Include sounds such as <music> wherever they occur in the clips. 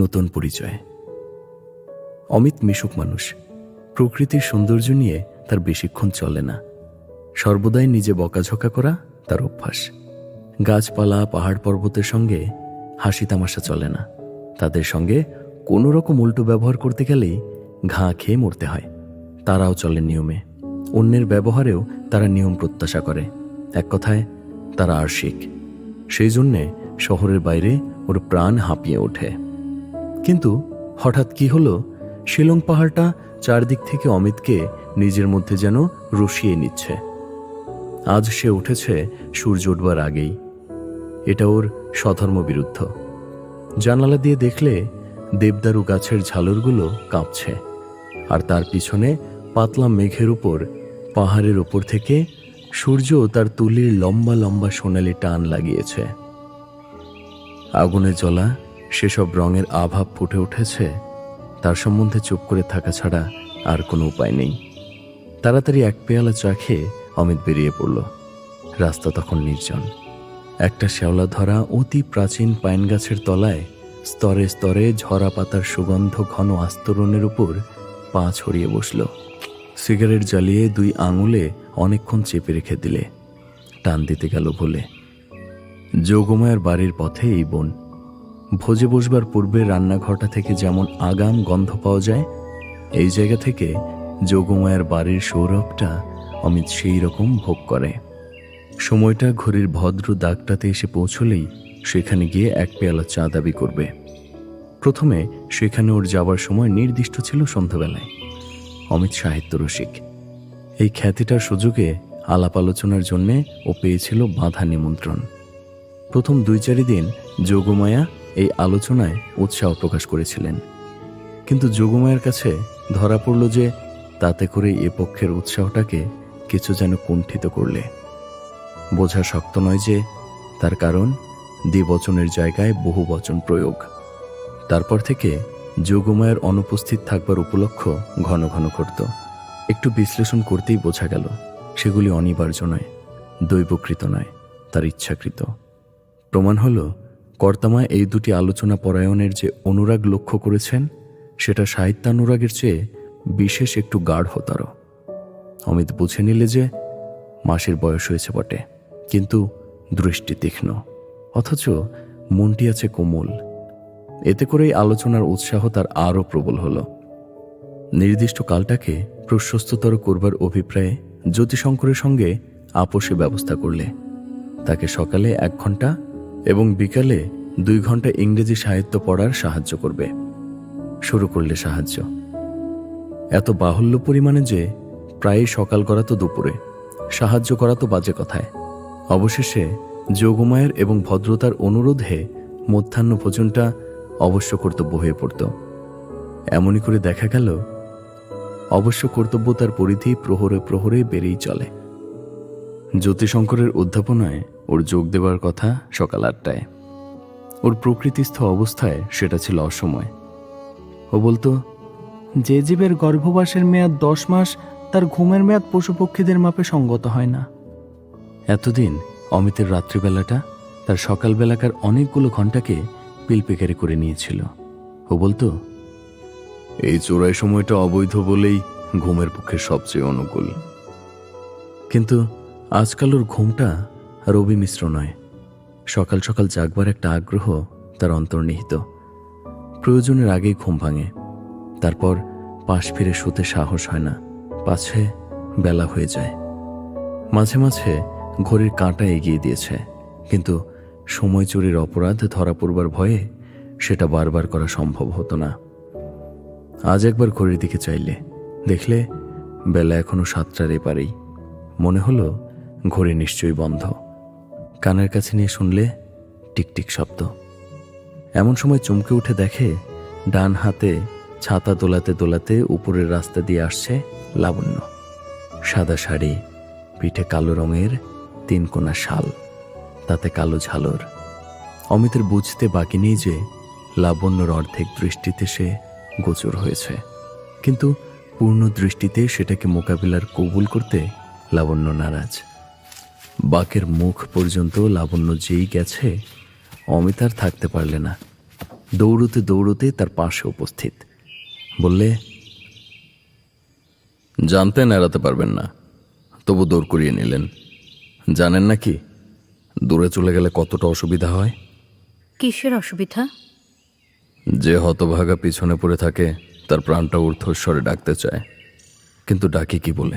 নতুন পরিচয়। অমিত মিশুক মানুষ। প্রকৃতির সৌন্দর্য নিয়ে তার বেশিক্ষণ চলে না। সর্বদাই নিজে বকাঝকা করা তার অভ্যাস। গাছপালা, পাহাড় পর্বতের সঙ্গে হাসি তামাশা চলে না। তাদের সঙ্গে কোনো রকম উল্টো ব্যবহার করতে গেলেই ঘা খেয়ে মরতে হয়। তারাও চলে নিয়মে। অন্যের ব্যবহারেও তারা নিয়ম প্রত্যাশা করে। এক কথায়, তারা আর্শিক। সেই জন্যে শহরের বাইরে ওর প্রাণ হাঁপিয়ে ওঠে। কিন্তু হঠাৎ কি হলো? শিলং পাহাড়টা চারদিক থেকে অমিতকে নিজের মধ্যে যেন রসিয়ে নিচ্ছে। আজ সে উঠেছে সূর্য উঠবার আগেই। এটা ওর স্বধর্ম বিরুদ্ধ। জানালা দিয়ে দেখলে দেবদারু গাছের ঝালরগুলো কাঁপছে, আর তার পিছনে পাতলা মেঘের উপর, পাহাড়ের ওপর থেকে সূর্য তার তুলির লম্বা লম্বা সোনালি টান লাগিয়েছে। আগুনে জ্বলা সেসব রঙের আভাব ফুটে উঠেছে, তার সম্বন্ধে চুপ করে থাকা ছাড়া আর কোনো উপায় নেই। তাড়াতাড়ি এক পেয়ালা চা খেয়ে অমিত বেরিয়ে পড়ল। রাস্তা তখন নির্জন। একটা শ্যাওলা ধরা অতি প্রাচীন পাইন গাছের তলায় স্তরে স্তরে ঝরা পাতার সুগন্ধ ঘন আস্তরণের উপর পা ছড়িয়ে বসল। সিগারেট জ্বালিয়ে দুই আঙুলে অনেকক্ষণ চেপে রেখে দিলে। টান দিতে গেল ভুলে যোগমায়ার বাড়ির পথে এই বন। ভোজে বসবার পূর্বে রান্নাঘরটা থেকে যেমন আগাম গন্ধ পাওয়া যায়, এই জায়গা থেকে যোগমায়ার বাড়ির সৌরভটা অমিত সেই রকম ভোগ করে। সময়টা ঘড়ির ভদ্র দাগটাতে এসে পৌঁছলেই সেখানে গিয়ে এক পেয়ালা চা দাবি করবে। প্রথমে সেখানে ওর যাবার সময় নির্দিষ্ট ছিল সন্ধ্যাবেলায়। অমিত সাহিত্য রসিক। এই খ্যাতিটার সুযোগে আলাপ আলোচনার জন্যে ও পেয়েছিল বাধা নিমন্ত্রণ। প্রথম দুই চারি দিন যোগমায়া এই আলোচনায় উৎসাহ প্রকাশ করেছিলেন। কিন্তু যোগমায়ের কাছে ধরা পড়ল যে তাতে করে এ পক্ষের উৎসাহটাকে কিছু যেন কুণ্ঠিত করলে। বোঝা শক্ত নয় যে তার কারণ দ্বিবচনের জায়গায় বহু বচন প্রয়োগ। তারপর থেকে যোগমায়ের অনুপস্থিত থাকবার উপলক্ষ ঘন ঘন ঘটত একটু বিশ্লেষণ করতেই বোঝা গেল, সেগুলি অনিবার্য নয়, দৈবকৃত নয়, তার ইচ্ছাকৃত। প্রমাণ হল কর্তামা এই দুটি আলোচনা পরায়ণের যে অনুরাগ লক্ষ্য করেছেন, সেটা সাহিত্যানুরাগের চেয়ে বিশেষ একটু গাঢ়তর অমিত বুঝে নিলে যে মাসের বয়স হয়েছে বটে, কিন্তু দৃষ্টি তীক্ষ্ণ, অথচ মনটি আছে কোমল। এতে করেই আলোচনার উৎসাহ তার আরও প্রবল হল। নির্দিষ্ট কালটাকে প্রশস্ততর করবার অভিপ্রায়ে জ্যোতিশঙ্করের সঙ্গে আপোষে ব্যবস্থা করলে, তাকে সকালে এক ঘণ্টা এবং বিকালে দুই ঘণ্টা ইংরেজি সাহিত্য পড়ার সাহায্য করবে। শুরু করলে সাহায্য। এত বাহুল্য পরিমাণে যে প্রায় সকাল করা তো দুপুরে, সাহায্য করা তো বাজে কথায়। অবশেষে যোগমায়ের এবং ভদ্রতার অনুরোধে মধ্যাহ্ন ভোজনটা অবশ্য কর্তব্য হয়ে পড়ত। এমনই করে দেখা গেল, অবশ্য কর্তব্য তার পরিধি প্রহরে প্রহরে বেড়েই চলে। জ্যোতিশঙ্করের অধ্যাপনায় ওর যোগ দেবার কথা সকাল আটটায়। ওর প্রকৃতিস্থ অবস্থায় সেটা ছিল অসময়। ও বলতো, যে জীবের গর্ভবাসের মেয়াদ দশ মাস, তার ঘুমের মেয়াদ পশু পক্ষীদের মাপে সঙ্গত হয় না। এতদিন অমিতের রাত্রিবেলাটা তার সকালবেলাকার অনেকগুলো ঘন্টাকে পিলপেকারি করে নিয়েছিল। ও বলতো, এই চোরাই সময়টা অবৈধ বলেই ঘুমের পক্ষে সবচেয়ে অনুকূল। কিন্তু আজকাল ওর ঘুমটা রবি মিশ্র নয়। সকাল সকাল জাগবার একটা আগ্রহ তার অন্তর্নিহিত। প্রয়োজনের আগেই ঘুম ভাঙে। তারপর পাশ ফিরে শুতে সাহস হয় না। পাছে বেলা হয়ে যায়। মাঝে মাঝে ঘড়ির কাঁটা এগিয়ে দিয়েছে। কিন্তু সময় চুরির অপরাধ ধরা পড়বার ভয়ে সেটা বারবার করা সম্ভব হতো না। আজ একবার ঘড়ির দিকে চাইলে। দেখলে বেলা এখনও সাতটার এপারেই। মনে হলো ঘড়ি নিশ্চয়ই বন্ধ। কানের কাছে নিয়ে শুনলে টিকটিক শব্দ। এমন সময় চমকে উঠে দেখে ডান হাতে ছাতা দোলাতে দোলাতে উপরের রাস্তা দিয়ে আসছে লাবণ্য। সাদা শাড়ি, পিঠে কালো রঙের তিন কোনা শাল, তাতে কালো ঝালর। অমিতের বুঝতে বাকি নেই যে লাবণ্যর অর্ধেক দৃষ্টিতে সে গোচর হয়েছে। কিন্তু পূর্ণ দৃষ্টিতে সেটাকে মোকাবিলার কবুল করতে লাবণ্য নারাজ। বাকের মুখ পর্যন্ত লাবণ্য যেই গেছে অমিত আর থাকতে পারলে না। দৌড়তে দৌড়তে তার পাশে উপস্থিত। বললে জানতেন এড়াতে পারবেন না তবু দৌড় করিয়ে নিলেন। জানেন নাকি দূরে চলে গেলে কতটা অসুবিধা হয়? কিসের অসুবিধা? যে হতভাগা পিছনে পড়ে থাকে তার প্রাণটা ঊর্ধ্বস্বরে ডাকতে চায়। কিন্তু ডাকি কি বলে?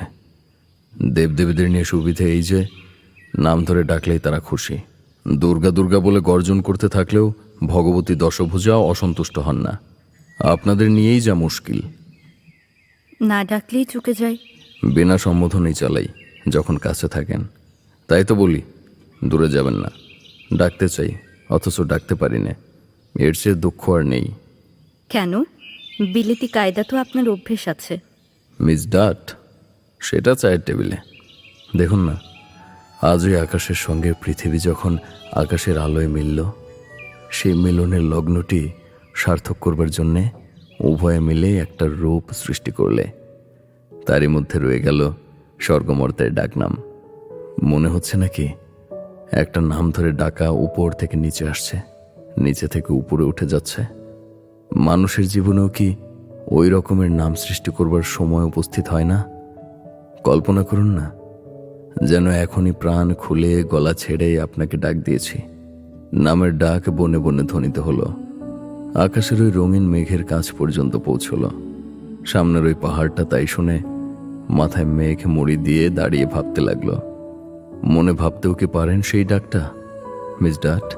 দেবদেবীদের নিয়ে সুবিধে এই যে নাম ধরে ডাকলেই তারা খুশি। দুর্গা দুর্গা বলে গর্জন করতে থাকলেও ভগবতী দশভুজা অসন্তুষ্ট হন না। আপনাদের নিয়েই যা মুশকিল। না ডাকলেই চুকে যায়। বিনা সম্বোধনেই চালাই যখন কাছে থাকেন। তাই তো বলি দূরে যাবেন না। ডাকতে চাই অথচ ডাকতে পারি না। এর চেয়ে দুঃখ আর নেই। কেন? বিলিতি কায়দা তো আপনার অভ্যেস আছে। মিস ডাট সেটা চায়ের টেবিলে। দেখুন না আজ ওই আকাশের সঙ্গে পৃথিবী যখন আকাশের আলোয় মিলল, সেই মিলনের লগ্নটি সার্থক করবার জন্যে উভয়ে মিলে একটা রূপ সৃষ্টি করলে। তারই মধ্যে রয়ে গেল স্বর্গমর্তের ডাকনাম। মনে হচ্ছে নাকি একটা নাম ধরে ডাকা উপর থেকে নিচে আসছে, নিচে থেকে উপরে উঠে যাচ্ছে। মানুষের জীবনেও কি ওই রকমের নাম সৃষ্টি করবার সময় উপস্থিত হয় না? কল্পনা করুন না। যেন এখনই প্রাণ খুলে গলা ছেড়ে আপনাকে ডাক দিয়েছি। নামের ডাক বনে বনে ধ্বনিত হলো। আকাশের ওই রঙিন মেঘের কাছ পর্যন্ত পৌঁছলো। সামনের ওই পাহাড়টা তাই শুনে মাথায় মেঘ মুড়ি দিয়ে দাঁড়িয়ে ভাবতে লাগল। মনে ভাবতেও কি পারেন সেই ডাকটা? মিস ডাট?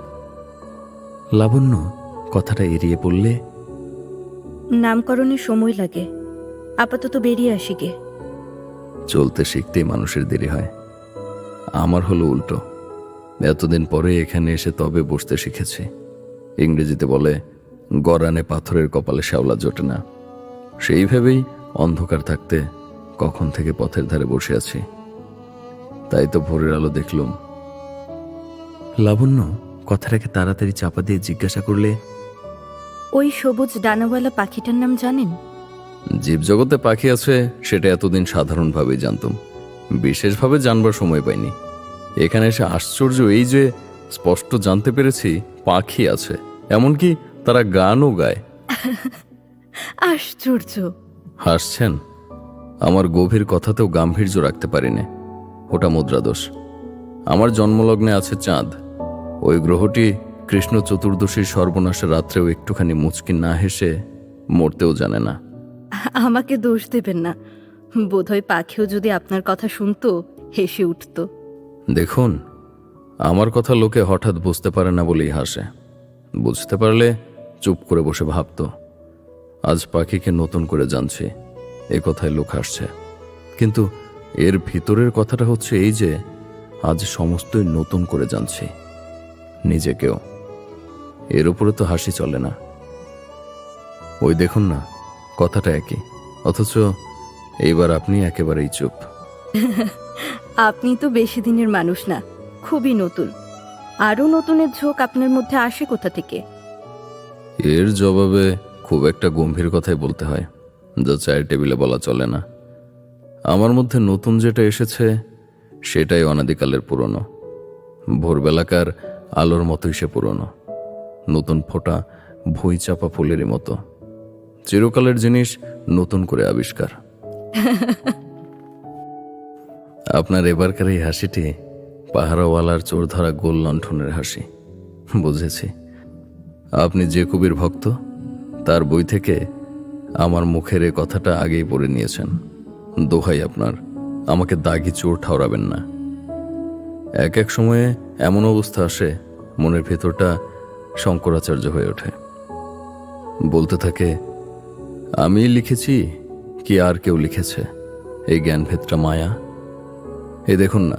লাবণ্য কথাটা এড়িয়ে পড়লে নামকরণে সময় লাগে। আপাতত বেরিয়ে আসি গে। চলতে শিখতেই মানুষের দেরি হয়। আমার হলো উল্টো। এতদিন পরে এখানে এসে তবে বসতে শিখেছি। ইংরেজিতে বলে গরানে পাথরের কপালে শ্যাওলা জোটে না। সেইভাবেই অন্ধকার থাকতে কখন থেকে পথের ধারে বসে আছি। তাই তো ভোরের আলো দেখলুম। লাবণ্য কথাটাকে তাড়াতাড়ি চাপা দিয়ে জিজ্ঞাসা করলে ওই সবুজ ডানাওয়ালা পাখিটার নাম জানেন? জীবজগতে পাখি আছে সেটা এতদিন সাধারণভাবেই জানতাম। বিশেষভাবে জানবার সময় পাইনি। এখানে এসে আশ্চর্য এই যে স্পষ্ট জানতে পেরেছি পাখি আছে এমনকি তারা গানও গায়। <laughs> আশ্চর্য। হাসছেন? আমার গভীর কথাতেও গাম্ভীর্য রাখতে পারিনি। ওটা মুদ্রাদোষ। আমার জন্মলগ্নে আছে চাঁদ। ওই গ্রহটি কৃষ্ণ চতুর্দশীর সর্বনাশের রাত্রেও একটুখানি মুচকি না হেসে মরতেও জানে না। আমাকে দোষ দেবেন না। বোধহয় পাখিও যদি আপনার কথা শুনতো, হেসে উঠত। দেখুন, আমার কথা লোকে হঠাৎ বুঝতে পারে না বলেই হাসে। বুঝতে পারলে চুপ করে বসে ভাবতো, আজ পাখিকে নতুন করে জানছি, এ কথায় লোক হাসছে। কিন্তু এর ভিতরের কথাটা হচ্ছে এই যে, আজ সমস্তই নতুন করে জানছি, নিজেকেও। এর উপরে তো হাসি চলে না। ওই দেখুন না, কথাটা একই, অথচ এইবার আপনি একেবারেই চুপ। আপনি তো বেশি দিনের মানুষ না খুবই নতুন। আরও নতুনের ঝোঁক আপনার মধ্যে আসে কোথা থেকে? এর জবাবে খুব একটা গম্ভীর কথাই বলতে হয় যা চায়ের টেবিলে বলা চলে না। আমার মধ্যে নতুন যেটা এসেছে সেটাই অনাদিকালের পুরনো। ভোরবেলাকার আলোর মতোই সে পুরনো। নতুন ফোঁটা ভুঁই চাপা ফুলেরই মতো। চিরকালের জিনিস নতুন করে আবিষ্কার। <laughs> আপনার এবারকার এই হাসিটি পাহারাওয়ালার চোর ধরা গোল লণ্ঠনের হাসি। বুঝেছি। আপনি যে কবির ভক্ত, তার বই থেকে আমার মুখের এ কথাটা আগেই পড়ে নিয়েছেন। দোহাই আপনার, আমাকে দাগি চোর ঠাওরাবেন না। এক এক সময়ে এমন অবস্থা আসে, মনের ভেতরটা শঙ্করাচার্য হয়ে ওঠে। বলতে থাকে আমি লিখেছি কি আর কেউ লিখেছে? এই জ্ঞানভেদটা মায়া? এ দেখুন না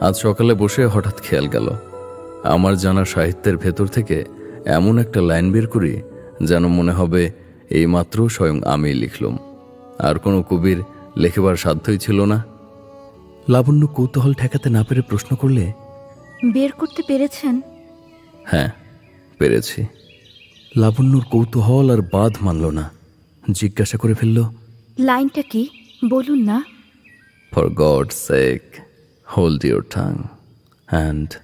আজ সকালে বসে হঠাৎ খেয়াল গেল। আমার জানা সাহিত্যের ভেতর থেকে এমন একটা লাইন বের করি যেন মনে হবে এইমাত্র স্বয়ং আমি লিখলুম। আর কোনো কবির লেখবার সাধ্যই ছিল না। লাবণ্য কৌতূহল ঠেকাতে না পেরে প্রশ্ন করলে বের করতে পেরেছেন? হ্যাঁ পেরেছি। লাবণ্যর কৌতূহল আর বাদ মানল না। জিজ্ঞাসা করে ফেলল লাইনটা কি? বলুন না। For God sake hold your tongue and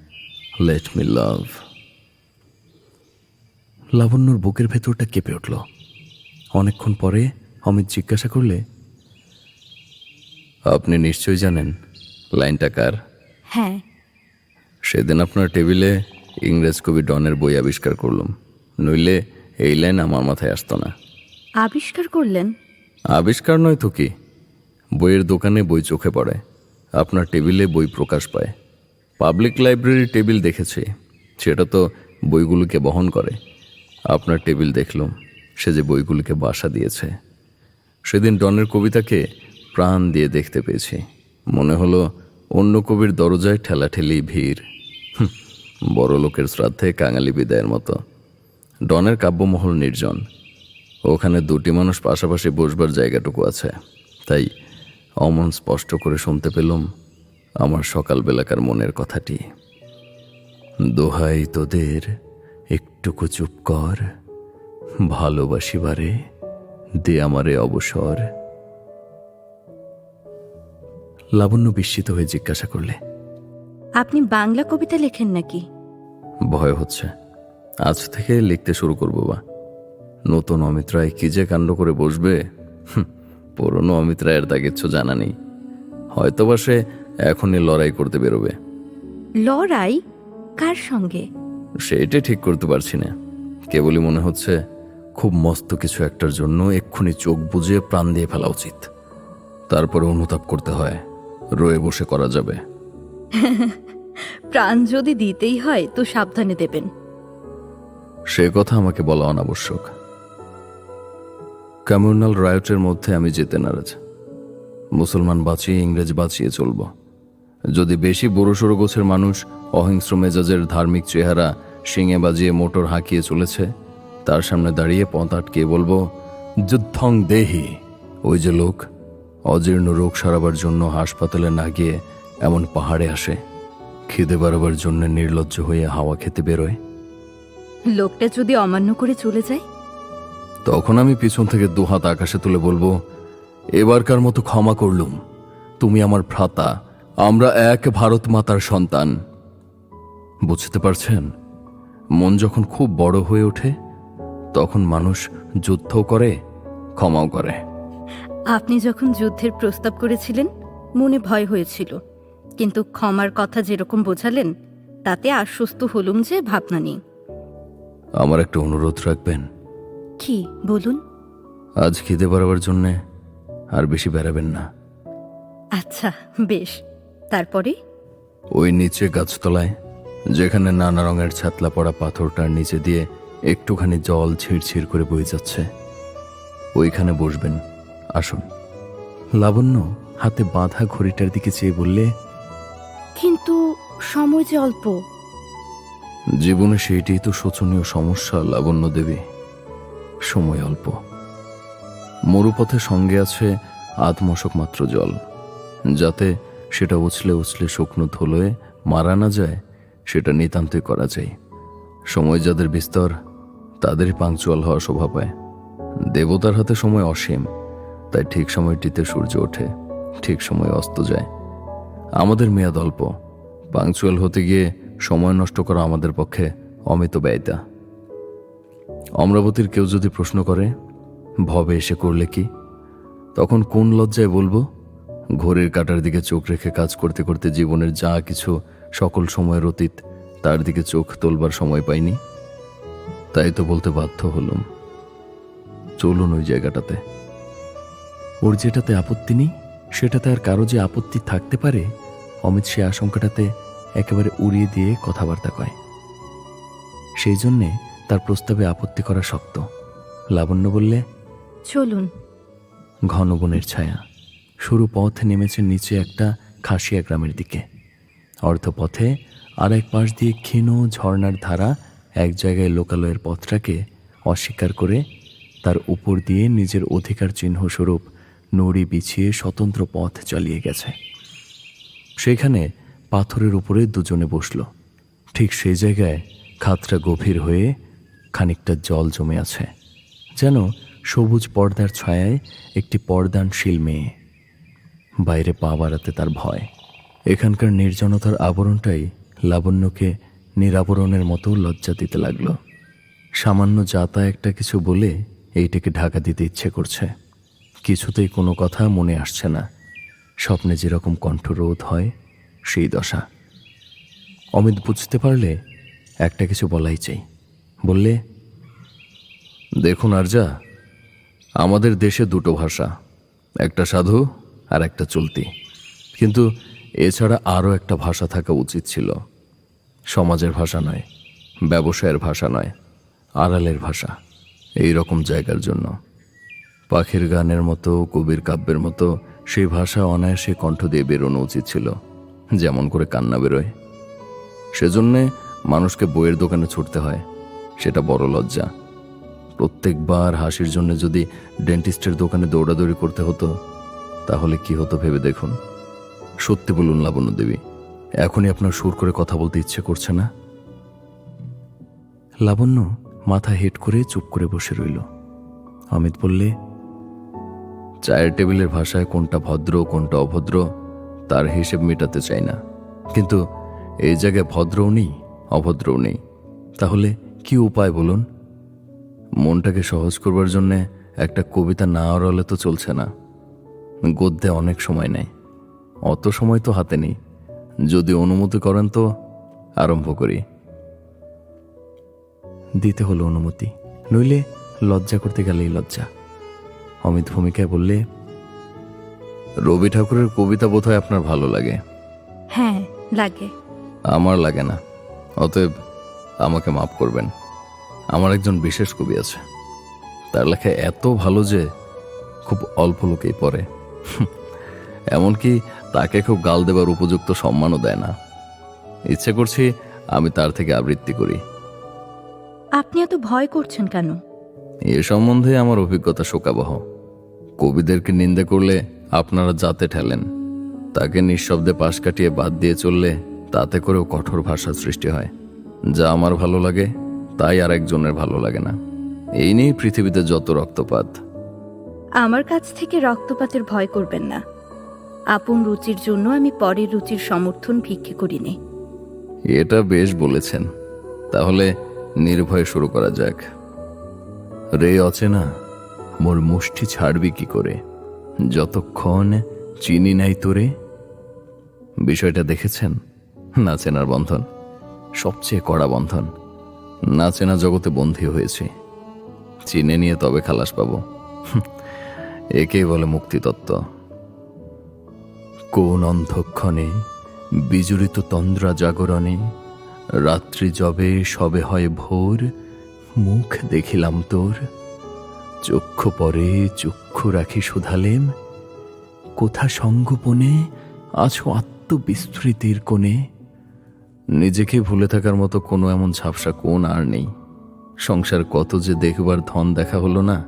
let me love লাবণ্যর বুকের ভেতরটা কেঁপে উঠল। অনেকক্ষণ পরে অমিত জিজ্ঞাসা করলে আপনি নিশ্চয়ই জানেন লাইনটা কার? হ্যাঁ। সেদিন আপনার টেবিলে ইংরেজ কবি ডনের বই আবিষ্কার করলাম। নইলে এই লাইন আমার মাথায় আসতো না। আবিষ্কার করলেন? আবিষ্কার নয় তো কি? বইয়ের দোকানে বই চোখে পড়ে, আপনার টেবিলে বই প্রকাশ পায়। পাবলিক লাইব্রেরির টেবিল দেখেছি, সেটা তো বইগুলোকে বহন করে। আপনার টেবিল দেখলাম, সে যে বইগুলোকে বাসা দিয়েছে। সেদিন ডনের কবিতাকে প্রাণ দিয়ে দেখতে পেয়েছি। মনে হলো অন্য কবির দরজায় ঠেলাঠেলি ভিড়। বড় লোকের শ্রাদ্ধে কাঙালি বিদায়ের মতো। ডনের কাব্যমহল নির্জন ওখানে দুটি মানুষ পাশাপাশি বসবার জায়গাটুকু আছে। তাই অমন স্পষ্ট করে শুনতে পেলাম আমার সকালবেলাকার মনের কথাটি। দোহাই তোদের একটুকু চুপ কর। ভালোবাসিবারে দে আমারে অবসর। লাবণ্য বিস্মিত হয়ে জিজ্ঞাসা করলে আপনি বাংলা কবিতা লেখেন নাকি? ভয় হচ্ছে। আজ থেকে লিখতে শুরু করব বা? নতুন অমিত রায় কি যে কাণ্ড করে বসবে? পুরনো অমিত রায়ের তা কিচ্ছু জানা নেই। হয়তোবা সে এখনই লড়াই করতে বেরোবে। লড়াই? কার সঙ্গে? সেইটাই ঠিক করতে পারছি না। কেবলই মনে হচ্ছে খুব মস্ত কিছু একটার জন্য এক্ষুনি চোখ বুঝে প্রাণ দিয়ে ফেলা উচিত। তারপরে অনুতাপ করতে হয় রয়ে বসে করা যাবে। <laughs> প্রাণ যদি দিতেই হয় তো সাবধানে দেবেন। সে কথা আমাকে বলা অনাবশ্যক। কমিউনাল রায়টের মধ্যে আমি যেতে নারাজ। মুসলমান বাঁচিয়ে ইংরেজ বাঁচিয়ে চলব। যদি বেশি বড়সড় গোছের মানুষ অহিংস্র মেজাজের ধার্মিক চেহারা শিঙে বাজিয়ে মোটর হাঁকিয়ে চলেছে, তার সামনে দাঁড়িয়ে পথ আটকিয়ে বলব, যুদ্ধং দেহি। ওই যে লোক অজীর্ণ রোগ সারাবার জন্য হাসপাতালে না গিয়ে এমন পাহাড়ে আসে, খিদে বাড়াবার জন্য নির্লজ্জ হয়ে হাওয়া খেতে বেরোয়। লোকটা যদি অমান্য করে চলে যায়? তখন আমি পিছন থেকে দুহাত আকাশে তুলে বলব এবারকার মতো ক্ষমা করলুম। তুমি আমার ভ্রাতা। আমরা এক ভারত মাতার সন্তান। বুঝতে পারছেন? মন যখন খুব বড় হয়ে ওঠে তখন মানুষ যুদ্ধও করে ক্ষমাও করে। আপনি যখন যুদ্ধের প্রস্তাব করেছিলেন মনে ভয় হয়েছিল। কিন্তু ক্ষমার কথা যেরকম বোঝালেন তাতে আশ্বস্ত হলুম যে ভাবনা নেই। আমার একটা অনুরোধ রাখবেন। কি বলুন। আজ খিদে বাড়াবার জন্যে আর বেশি বেড়াবেন না। আচ্ছা বেশ। তারপরে? ওই নিচে গাছতলায় যেখানে নানা রঙের ছাতলা পড়া পাথরটার নিচে দিয়ে একটুখানি জল ছিড়ছিড় করে বয়ে যাচ্ছে। ওইখানে বসবেন আসুন। লাবণ্য হাতে বাঁধা ঘড়িটার দিকে চেয়ে বললে কিন্তু সময় যে অল্প। জীবনে সেইটাই তো শোচনীয় সমস্যা লাবণ্য দেবী। সময় অল্প। মরুপথে সঙ্গে আছে আধ মশক মাত্র জল। যাতে সেটা উছলে উছলে শুকনো ধুলোয় মারা না যায়, সেটা নিতান্তই করা যায়। সময় যাদের বিস্তর তাদেরই পাংচুয়াল হওয়া শোভা পায়। দেবতার হাতে সময় অসীম, তাই ঠিক সময়টিতে সূর্য ওঠে, ঠিক সময় অস্ত যায়। আমাদের মেয়াদ অল্প, পাংচুয়াল হতে গিয়ে সময় নষ্ট করা আমাদের পক্ষে অমিত ব্যয়তা। অমরাবতীর কেউ যদি প্রশ্ন করে, ভবে এসে করলে কি? তখন কোন লজ্জায় বলব ঘড়ির কাটার দিকে চোখ রেখে কাজ করতে করতে জীবনের যা কিছু সকল সময়ের অতীত, তার দিকে চোখ তোলবার সময় পাইনি? তাই তো বলতে বাধ্য হলুম। চলুন ওই জায়গাটাতে। ওর যেটাতে আপত্তি নেই, সেটাতে আর কারও যে আপত্তি থাকতে পারে, অমিত সে আশঙ্কাটাতে একেবারে উড়িয়ে দিয়ে কথাবার্তা কয়। সেই জন্যে তার প্রস্তাবে আপত্তি করা শক্ত। লাবণ্য বললে চলুন। ঘন বনের ছায়া। সরু পথ নেমেছে নিচে একটা খাসিয়া গ্রামের দিকে। অর্ধপথে আর এক পাশ দিয়ে ক্ষীণ ঝর্ণার ধারা এক জায়গায় লোকালয়ের পথটাকে অস্বীকার করে তার উপর দিয়ে নিজের অধিকার চিহ্ন স্বরূপ নড়ি বিছিয়ে স্বতন্ত্র পথ চালিয়ে গেছে। সেখানে পাথরের উপরে দুজনে বসল। ঠিক সেই জায়গায় খাতটা গভীর হয়ে খানিকটা জল জমে আছে, যেন সবুজ পর্দার ছায়ায় একটি পর্দানশীল মেয়ে। বাইরে পা বাড়াতে তার ভয়। এখানকার নির্জনতার আবরণটাই লাবণ্যকে নিরাবরণের মতো লজ্জা দিতে লাগল। সামান্য যাতা একটা কিছু বলে এইটাকে ঢাকা দিতে ইচ্ছে করছে। কিছুতেই কোনো কথা মনে আসছে না। স্বপ্নে যেরকম কণ্ঠরোধ হয়, সেই দশা। অমিত বুঝতে পারলে একটা কিছু বলাই চাই। বললে, দেখুন আরজা, আমাদের দেশে দুটো ভাষা, একটা সাধু আর একটা চলতি। কিন্তু এছাড়া আরও একটা ভাষা থাকা উচিত ছিল। সমাজের ভাষা নয়, ব্যবসায়ের ভাষা নয়, আড়ালের ভাষা, এই রকম জায়গার জন্য। পাখির গানের মতো, কবির কাব্যের মতো সেই ভাষা অনায়াসে কণ্ঠ দিয়ে বেরোনো উচিত ছিল, যেমন করে কান্না বেরোয়। সেজন্যে মানুষকে বইয়ের দোকানে ছুটতে হয় সেটা বড় লজ্জা। প্রত্যেকবার হাসির জন্য যদি ডেন্টিস্টের দোকানে দৌড়াদৌড়ি করতে হতো, তাহলে কি হতো ভেবে দেখুন। সত্যি বলুন, লাবণ্য দেবী, এখনই আপনার সুর করে কথা বলতে ইচ্ছে করছে না? লাবণ্য মাথা হেট করে চুপ করে বসে রইল। অমিত বললে, চায়ের টেবিলের ভাষায় কোনটা ভদ্র, কোনটা অভদ্র, তার হিসেব মেটাতে চাই না। কিন্তু এই জায়গায় ভদ্রও নেই, অভদ্রও নেই। তাহলে কি উপায় বলুন? মনটাকে সহজ করবার জন্যে একটা কবিতা না আড়ালে তো চলছে না। গদ্যে অনেক সময় নেয় অত সময় তো হাতে নেই। যদি অনুমতি করেন তো আরম্ভ করি। দিতে হলো অনুমতি নইলে লজ্জা করতে গেলেই লজ্জা। অমিত ভূমিকায় বললে রবি ঠাকুরের কবিতা বোধহয় আপনার ভালো লাগে। হ্যাঁ লাগে। আমার লাগে না। অতএব আমাকে মাফ করবেন। আমার একজন বিশেষ কবি আছে। তার লেখা এত ভালো যে খুব অল্প লোকেই পড়ে। এমনকি তাকে খুব গাল দেবার উপযুক্ত সম্মানও দেয় না। ইচ্ছে করছি আমি তার থেকে আবৃত্তি করি। আপনি এত ভয় করছেন কেন? এ সম্বন্ধে আমার অভিজ্ঞতা শোকাবহ। কবিদেরকে নিন্দে করলে আপনারা যাতে ঠেলেন তাকে নিঃশব্দে পাশ কাটিয়ে বাদ দিয়ে চললে তাতে করেও কঠোর ভাষা সৃষ্টি হয়। যা আমার ভালো লাগে তাই আর একজনের ভালো লাগে না। এই নিয়েই পৃথিবীতে যত রক্তপাত। আমার কাছ থেকে রক্তপাতের ভয় করবেন না। আপন রুচির জন্য আমি পরের রুচির সমর্থন ভিক্ষে করিনি। এটা বেশ বলেছেন। তাহলে নির্ভয়ে শুরু করা যাক। রে অচেনা মোর মুষ্টি ছাড়বি কি করে? যতক্ষণ চিনি নাই তোরে। বিষয়টা দেখেছেন? না চেনার বন্ধন। সবচেয়ে কড়া বন্ধন। না চেনা জগতে বন্দী হয়েছে। চিনে নিয়ে তবে খালাস পাবো। একেই বলে মুক্তিতত্ত্ব। কোন অন্ধক্ষণে বিজড়িত তন্দ্রা জাগরণে রাত্রি যবে সবে হয় ভোর, মুখ দেখিলাম তোর। চক্ষু পরে চক্ষু রাখি শুধালেম কোথা সঙ্গোপনে আছো আত্মবিস্তৃতির কোণে? নিজেকে ভুলে থাকার মতো কোনো এমন ঝাপসা কোন আর নেই। সংসার কত যে দেখবার ধন দেখা হলো না,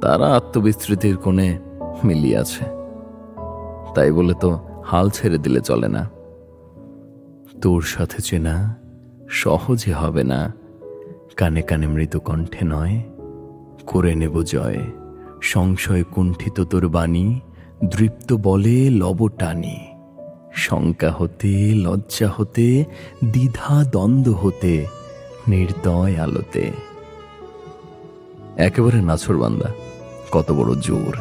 তারা আত্মবিস্তৃতির কোণে মিলিয়াছে তাই বলে তো হাল ছেড়ে দিলে চলে না। তোর সাথে চেনা সহজে হবে না। কানে কানে মৃদু কণ্ঠে নয়, করে নেব জয়। সংশয় কুণ্ঠিত তোর বাণী, দৃপ্ত বলে লব টানি। শঙ্কা হতে, লজ্জা হতে, দ্বিধা, দ্বন্দ্ব হতে, নির্দয় আলোতে। একেবারে নাছর বান্দা, কত বড় জোর।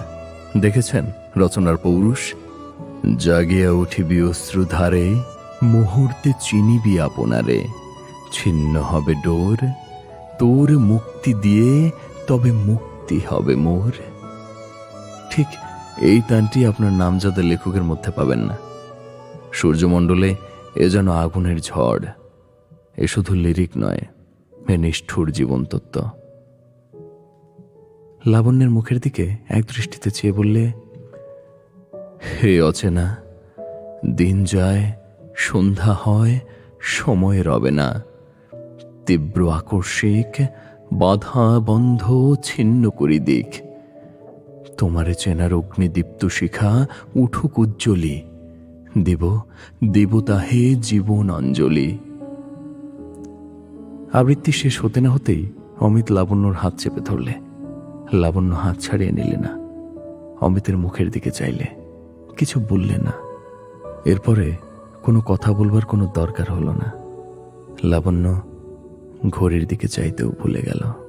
দেখেছেন রচনার পৌরুষ? জাগিয়া উঠিবি অশ্রুধারে মুহূর্তে চিনিবি আপনারে। ছিন্ন হবে ডোর, তোর মুক্তি দিয়ে তবে মুক্তি হবে মোর। ঠিক এই তানটি আপনার নামজাদা লেখকের মধ্যে পাবেন না। সূর্যমণ্ডলে এ যেন আগুনের ঝড়। এ শুধু লিরিক নয়, এ নিষ্ঠুর জীবন তত্ত্ব লাবণ্যের মুখের দিকে এক দৃষ্টিতে চেয়ে বললে, হে অচেনা, দিন যায়, সন্ধ্যা হয়, সময় রবে না। তীব্র আকস্মিক, বাধা বন্ধ, ছিন্ন করি দিক। তোমারে চেনার অগ্নিদীপ্ত শিখা, উঠুক উজ্জ্বলি। দেব দেব তাহে জীবন অঞ্জলি আবৃত্তি শেষ হতে না হতেই অমিত লাবণ্যর হাত চেপে ধরলে। লাবণ্য হাত ছাড়িয়ে নিলে না। অমিতের মুখের দিকে চাইলে। কিছু বললে না। এরপরে কোনো কথা বলবার কোনো দরকার হলো না। লাবণ্য ঘড়ির দিকে চাইতেও ভুলে গেল।